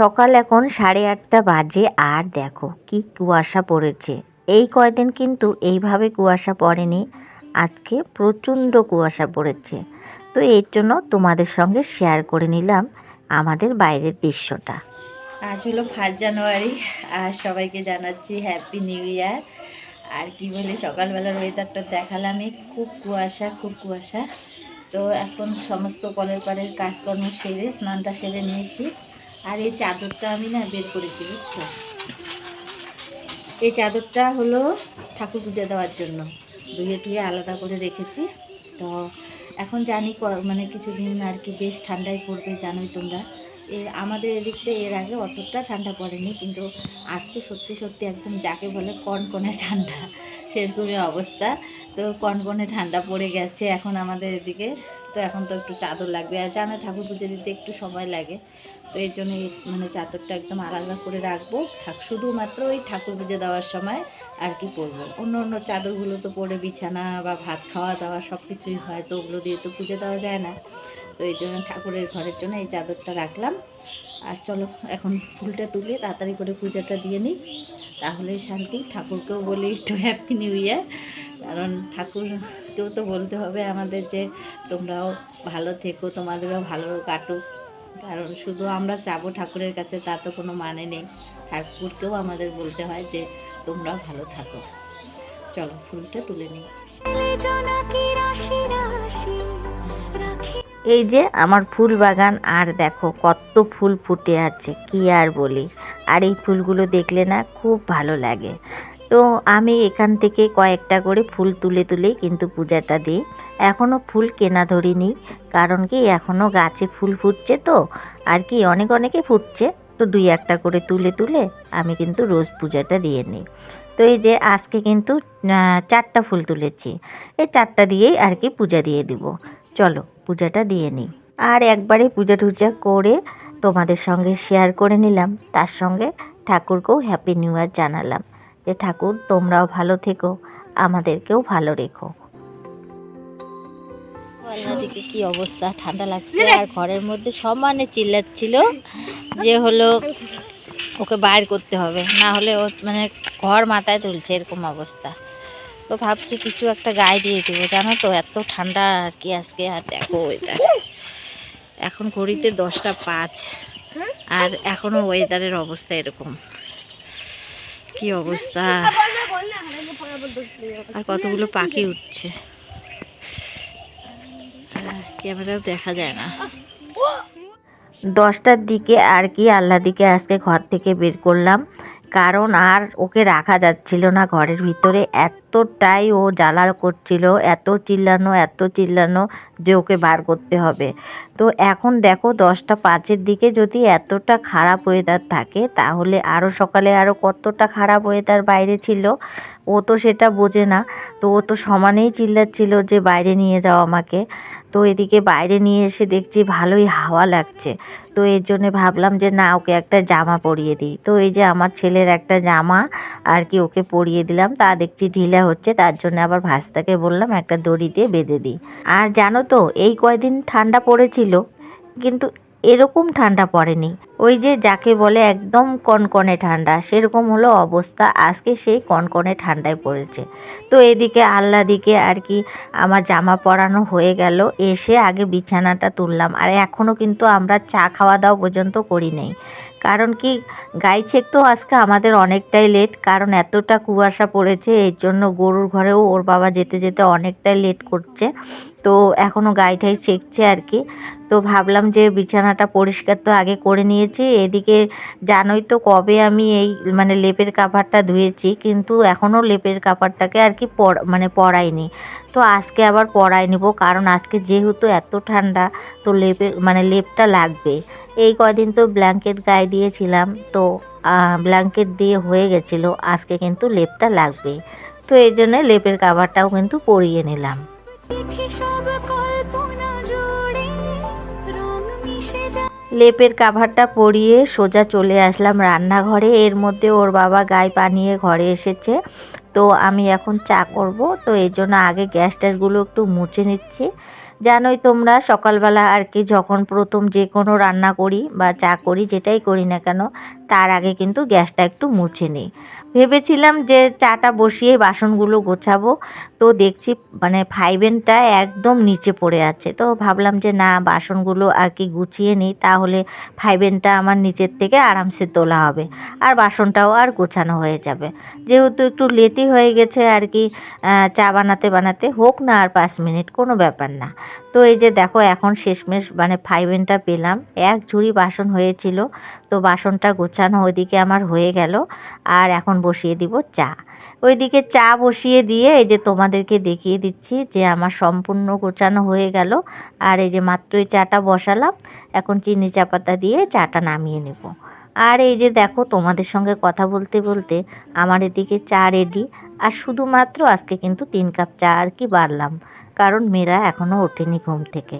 সকাল এখন সাড়ে আটটা বাজে আর দেখো কি কুয়াশা পড়েছে। এই কয়দিন কিন্তু এইভাবে কুয়াশা পড়েনি, আজকে প্রচণ্ড কুয়াশা পড়েছে। তো এর জন্য তোমাদের সঙ্গে শেয়ার করে নিলাম আমাদের বাইরের দৃশ্যটা। আজ হলো ফার্স্ট জানুয়ারি, আর সবাইকে জানাচ্ছি হ্যাপি নিউ ইয়ার আর কি বলে, সকালবেলার ওয়েদারটা দেখালামই খুব কুয়াশা খুব কুয়াশা। তো এখন সমস্ত কলের পাড়ের কাজকর্ম সেরে, স্নানটা সেরে নিয়েছি। আর এই চাদরটা আমি না বের করেছি, বুঝছ? এই চাদরটা হলো ঠাকুর পুজো দেওয়ার জন্য। ধুয়ে ধুয়ে আলাদা করে রেখেছি। তো এখন জানি মানে কিছুদিন আর কি বেশ ঠান্ডায় পড়বে, জানোই তোমরা। আমাদের এদিকটা এর আগে অতটা ঠান্ডা পড়েনি, কিন্তু আজকে সত্যি সত্যি একদম যাকে বলে কনকনে ঠান্ডা, সেরকমই অবস্থা। তো কনকনে ঠান্ডা পড়ে গেছে এখন আমাদের এদিকে, তো এখন তো একটু চাদর লাগবে। আর জানো, ঠাকুর পুজো দিতে একটু সময় লাগে, তো এর জন্য মানে চাদরটা একদম আলাদা করে রাখব। শুধুমাত্র ওই ঠাকুর পুজো দেওয়ার সময় আর কি পরবো। অন্য অন্য চাদরগুলো তো পরে বিছানা বা ভাত খাওয়া দাওয়া সব কিছুই হয়, তো ওগুলো দিয়ে তো পুজো দেওয়া যায় না। তো এই জন্য ঠাকুরের ঘরের জন্য এই চাদরটা রাখলাম। আর চলো এখন ফুলটা তুলে, তাড়াতাড়ি করে পূজাটা দিয়ে নিই। তাহলেই শান্তি, ঠাকুরকেও বলি একটু হ্যাপি নিউ ইয়ার কারণ ঠাকুরকেও তো বলতে হবে আমাদের যে, তোমরাও ভালো থেকো, তোমাদেরও ভালো কাটুক কারণ শুধু আমরা চাবো ঠাকুরের কাছে, তা তো কোনো মানে নেই। ঠাকুরকেও আমাদের বলতে হয় যে, তোমরা ভালো থাকো। চলো ফুলটা তুলে নিই। এই যে আমার ফুল বাগান, আর দেখো কত ফুল ফুটে আছে, কি আর বলি। আর এই ফুলগুলো দেখলে না খুব ভালো লাগে। তো আমি এখান থেকে কয়েকটা করে ফুল তুলে তুলেই কিন্তু পূজাটা দিই। এখনও ফুল কেনা ধরিনি, কারণ কি এখনও গাছে ফুল ফুটছে তো, আর কি অনেক অনেকে ফুটছে। তো দুই একটা করে তুলে তুলে আমি কিন্তু রোজ পূজাটা দিয়ে নিই। তো এই যে আজকে কিন্তু চারটা ফুল তুলেছি। এই চারটা দিয়েই আর কি পূজা দিয়ে দিব। চলো। পূজাটা দিয়ে নিই। আর একবারে পূজা টুজা করে তোমাদের সঙ্গে শেয়ার করে নিলাম। তার সঙ্গে ঠাকুরকেও হ্যাপি নিউ ইয়ার জানালাম যে, ঠাকুর, তোমরাও ভালো থেকো, আমাদেরকেও ভালো রেখো। দিকে কি অবস্থা? ঠান্ডা লাগছে আর ঘরের মধ্যে সমানে চিল্লাচ্ছিল যে হলো ওকে বাইর করতে হবে। না হলে ও মানে ঘর মাথায় তুলছে এরকম অবস্থা। তো ভাবছি কিছু একটা গায়ে দিয়ে দেবো, জানো তো? এত ঠান্ডা আর কি আজকে? আর দেখো ওয়েদার এখন ঘড়িতে দশটা পাঁচ। আর এখনও ওয়েদারের অবস্থা এরকম। কি অবস্থা? আর কতগুলো পাখি উঠছে? ক্যামেরাও দেখা যায় না। দশটার দিকে আর কি আল্লাহ দিকে আজকে ঘর থেকে বের করলাম। কারণ আর ওকে রাখা যাচ্ছিল না ঘরের ভিতরে। এতটাই ও জ্বালা করছিল, এত চিল্লানো এত চিল্লানো যে ওকে বার করতে হবে। তো এখন দেখো দশটা পাঁচের দিকে যদি এতটা খারাপ ওয়েদার থাকে, তাহলে আরও সকালে আরও কতটা খারাপ ওয়েদার বাইরে ছিল, ও তো সেটা বোঝে না। তো ও তো সমানেই চিল্লাচ্ছিল যে বাইরে নিয়ে যাও আমাকে। তো এদিকে বাইরে নিয়ে এসে দেখছি ভালোই হাওয়া লাগছে। তো এর জন্য ভাবলাম যে, না, ওকে একটা জামা পরিয়ে দিই। তো এই যে আমার ছেলের একটা জামা আর কি ওকে পরিয়ে দিলাম। তা দেখছি ঢিলা হচ্ছে, তার জন্য আবার ভাস্তাকে বললাম একটা দড়ি দিয়ে বেঁধে দিই। আর জানো তো, এই কয়দিন ঠান্ডা পড়েছিল, কিন্তু এরকম ঠান্ডা পড়েনি। ওই যে যাকে বলে একদম কনকনে ঠান্ডা, সেরকম হলো অবস্থা। আজকে সেই কনকনে ঠান্ডায় পড়েছে। তো এদিকে আল্লাহ দিকে আর কি আমার জামা পরানো হয়ে গেল। এসে আগে বিছানাটা তুললাম। আর এখনও কিন্তু আমরা চা খাওয়া দাওয়া পর্যন্ত করি নেই। কারণ কি, গাই ছেক তো আজকে আমাদের অনেকটাই লেট কারণ এতটা কুয়াশা পড়েছে, এর জন্য গরুর ঘরেও ওর বাবা যেতে যেতে অনেকটাই লেট করছে। তো এখনও গাইটাই ছেকছে আর কি। তো ভাবলাম যে বিছানাটা পরিষ্কার তো আগে করে নিয়েছি এদিকে জানোই তো কবে আমি এই মানে লেপের কাভারটা ধুয়েছি, কিন্তু এখনও লেপের কাভারটাকে আর কি মানে পরাইনি। তো আজকে আবার পরাই নিব, কারণ আজকে যেহেতু এত ঠান্ডা, তো লেপের মানে লেপটা লাগবে। এই কদিন তো ব্ল্যাঙ্কেট গায়ে দিয়েছিলাম, তো ব্ল্যাঙ্কেট দিয়ে হয়ে গেছিল, আজকে কিন্তু লেপটা লাগবে। তো এই জন্য লেপের কাভারটাও কিন্তু পরিয়ে নিলাম। লেপের কাভারটা পরিয়ে সোজা চলে আসলাম রান্নাঘরে। এর মধ্যে ওর বাবা গায়ে পানিয়ে ঘরে এসেছে। তো আমি এখন চা করব। তো এই জন্য আগে গ্যাস ট্যাসগুলো একটু মুছে নিচ্ছি। জানোই তোমরা, সকালবেলা আর কি যখন প্রথম যে কোনো রান্না করি বা চা করি, যেটাই করি না কেন, তার আগে কিন্তু গ্যাসটা একটু মুছে নিই। ভেবেছিলাম যে চাটা বসিয়ে বাসনগুলো গোছাবো। তো দেখছি মানে ফাইভেনটা একদম নিচে পড়ে আছে। তো ভাবলাম যে না, বাসনগুলো আর কি গুছিয়ে নিই, তাহলে ফাইভেনটা আমার নিচের থেকে আরামসে তোলা হবে। আর বাসনটাও আর গোছানো হয়ে যাবে। যেহেতু একটু লেটই হয়ে গেছে আর কি চা বানাতে বানাতে, হোক না আর পাঁচ মিনিট, কোনো ব্যাপার না। তো এই যে দেখো, এখন শেষমেশ মানে ফাইভেনটা পেলাম। এক ঝুড়ি বাসন হয়েছিল, তো বাসনটা গোছানো ওইদিকে আমার হয়ে গেল। আর এখন বসিয়ে দিব চা। ওইদিকে চা বসিয়ে দিয়ে এই যে তোমাদেরকে দেখিয়ে দিচ্ছি যে আমার সম্পূর্ণ গোছানো হয়ে গেল। আর এই যে মাত্রই চাটা বসালাম, এখন চিনি চা পাতা দিয়ে চাটা নামিয়ে নেব। আর এই যে দেখো তোমাদের সঙ্গে কথা বলতে বলতে আমার এদিকে চা রেডি আর শুধুমাত্র আজকে কিন্তু তিন কাপ চা আর কি বাড়লাম। কারণ মেয়েরা এখনও ওঠেনি ঘুম থেকে।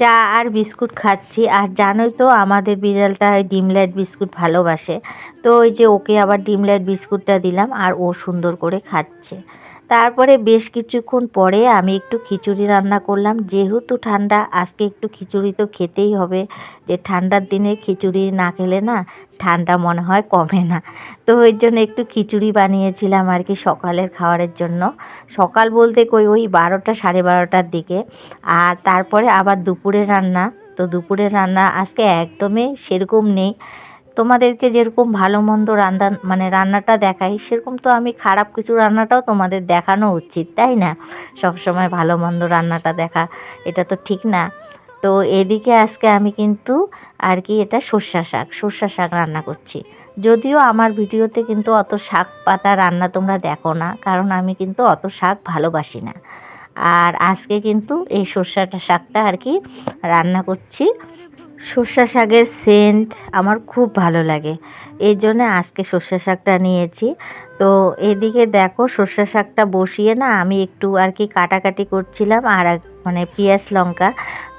চা আর বিস্কুট খাচ্ছি। আর জানোই তো, আমাদের বিড়ালটা ডিম লাইট বিস্কুট ভালোবাসে। তো ওই যে ওকে আবার ডিম লাইট বিস্কুটটা দিলাম, আর ও সুন্দর করে খাচ্ছে। তারপরে বেশ কিছুক্ষণ পরে আমি একটু খিচুড়ি রান্না করলাম। যেহেতু ঠান্ডা, আজকে একটু খিচুড়ি তো খেতেই হবে। যে ঠান্ডার দিনে খিচুড়ি না খেলে না ঠান্ডা মনে হয় কমে না। তো ওই জন্য একটু খিচুড়ি বানিয়েছিলাম আর কি সকালের খাবারের জন্য। সকাল বলতে কই, ওই বারোটা সাড়ে বারোটার দিকে। আর তারপরে আবার দুপুরে রান্না। তো দুপুরের রান্না আজকে একদমই সেরকম নেই। তোমাদেরকে যেরকম ভালো মন্দ রান্না মানে রান্নাটা দেখাই, সেরকম তো আমি খারাপ কিছু রান্নাটাও তোমাদের দেখানো উচিত, তাই না? সব সময় ভালো মন্দ রান্নাটা দেখা, এটা তো ঠিক না। তো এদিকে আজকে আমি কিন্তু আর কি এটা সর্ষা শাক সর্ষা শাক রান্না করছি। যদিও আমার ভিডিওতে কিন্তু অত শাক পাতা রান্না তোমরা দেখো না, কারণ আমি কিন্তু অত শাক ভালোবাসি না। আর আজকে কিন্তু এই সর্ষাটা শাকটা আর কি রান্না করছি। সর্ষা শাকের সেন্ট আমার খুব ভালো লাগে। এই জন্য আজকে সর্ষা শাকটা নিয়েছি। তো এদিকে দেখো সর্ষা শাকটা বসিয়ে না আমি একটু আর কি কাটাকাটি করছিলাম আর মানে পেঁয়াজ লঙ্কা,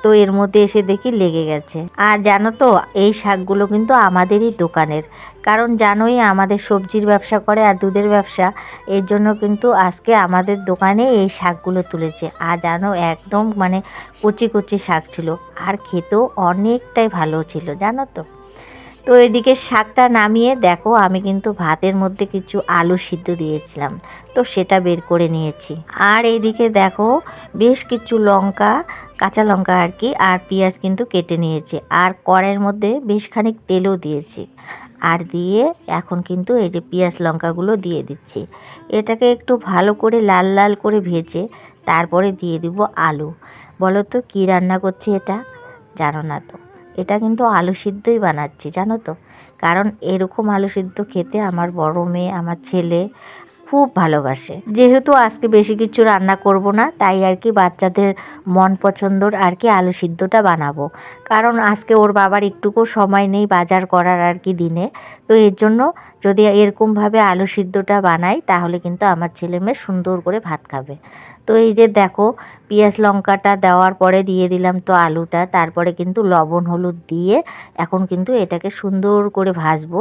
তো এর মধ্যে এসে দেখি লেগে গেছে। আর জানো তো, এই শাকগুলো কিন্তু আমাদেরই দোকানের। কারণ জানোই আমাদের সবজির ব্যবসা করে আর দুধের ব্যবসা, এর জন্য কিন্তু আজকে আমাদের দোকানে এই শাকগুলো তুলেছে। আর জানো, একদম মানে কচি কচি শাক ছিল। আর খেতেও অনেকটাই ভালো ছিল, জানো তো। তো এদিকে শাকটা নামিয়ে দেখো, আমি কিন্তু ভাতের মধ্যে কিছু আলু সিদ্ধ দিয়েছিলাম। তো সেটা বের করে নিয়েছি। আর এইদিকে দেখো, বেশ কিছু লঙ্কা, কাঁচা লঙ্কা আর কি, আর পেঁয়াজ কিন্তু কেটে নিয়েছি। আর কড়াইয়ের মধ্যে বেশ খানিক তেলও দিয়েছি। আর দিয়ে এখন কিন্তু এই যে পেঁয়াজ লঙ্কাগুলো দিয়ে দিচ্ছি। এটাকে একটু ভালো করে লাল লাল করে ভেজে তারপরে দিয়ে দিব আলু। বলো তো, কী রান্না করছি এটা? জানো না তো। এটা কিন্তু আলু সিদ্ধই বানাচ্ছি, জানো তো? কারণ এরকম আলু সিদ্ধ খেতে আমার বড় মেয়ে, আমার ছেলে খুব ভালোবাসে। যেহেতু আজকে বেশি কিছু রান্না করব না, তাই আর কি বাচ্চাদের মন পছন্দর আর কি আলু সিদ্ধটা বানাবো। কারণ আজকে ওর বাবার একটুকু সময় নেই বাজার করার আর কি দিনে, তো এর জন্য যদি এরকমভাবে আলু সিদ্ধটা বানাই, তাহলে কিন্তু আমার ছেলে মেয়ে সুন্দর করে ভাত খাবে। তো এই যে দেখো, পেঁয়াজ লঙ্কাটা দেওয়ার পরে দিয়ে দিলাম তো আলুটা, তারপরে কিন্তু লবণ, হলুদ দিয়ে এখন কিন্তু এটাকে সুন্দর করে ভাজবো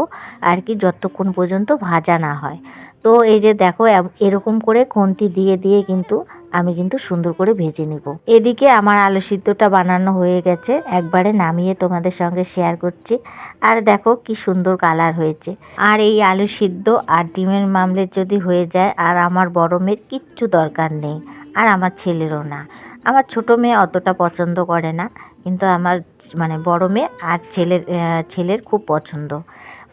আর কি যতক্ষণ পর্যন্ত ভাজা না হয়। তো এই যে দেখো এরকম করে খন্তি দিয়ে দিয়ে কিন্তু আমি কিন্তু সুন্দর করে ভেজে নিব। এদিকে আমার আলু সিদ্ধটা বানানো হয়ে গেছে। একবারে নামিয়ে তোমাদের সঙ্গে শেয়ার করছি। আর দেখো কি সুন্দর কালার হয়েছে। আর এই আলু সিদ্ধ আর ডিমের মামলে যদি হয়ে যায় আর আমার বড় মেয়ের কিচ্ছু দরকার নেই। আর আমার ছেলেরও না। আমার ছোট মেয়ে অতটা পছন্দ করে না, কিন্তু আমার মানে বড় মেয়ে আর ছেলের ছেলের খুব পছন্দ।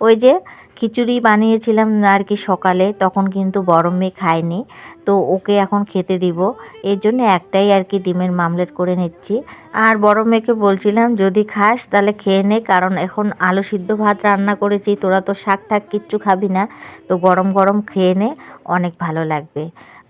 ওই যে খিচুড়ি বানিয়েছিলাম আর কি সকালে, তখন কিন্তু বড় মেয়ে খায়নি, তো ওকে এখন খেতে দিব। এর জন্য একটাই আর কি ডিমের মামলেট করে নিচ্ছি। আর বড় মেয়েকে বলছিলাম, যদি খাস তাহলে খেয়ে নে, কারণ এখন আলু সিদ্ধ ভাত রান্না করেছি, তোরা তো শাক টাক কিচ্ছু খাবি না, তো গরম গরম খেয়ে নে, অনেক ভালো লাগবে।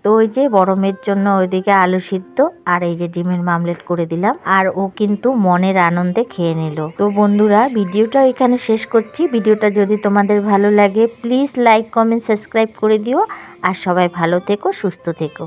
তো ওই যে বড় মেয়ের জন্য ওইদিকে আলু সিদ্ধ আর এই যে ডিমের মামলেট করে দিলাম। আর ও কিন্তু মনের আনন্দে খেয়ে নিল। তো বন্ধুরা, ভিডিওটা এখানে শেষ করছি। ভিডিওটা যদি তোমাদের ভালো লাগে প্লিজ লাইক কমেন্ট সাবস্ক্রাইব করে দিও। আর সবাই ভালো থেকো, সুস্থ থেকো।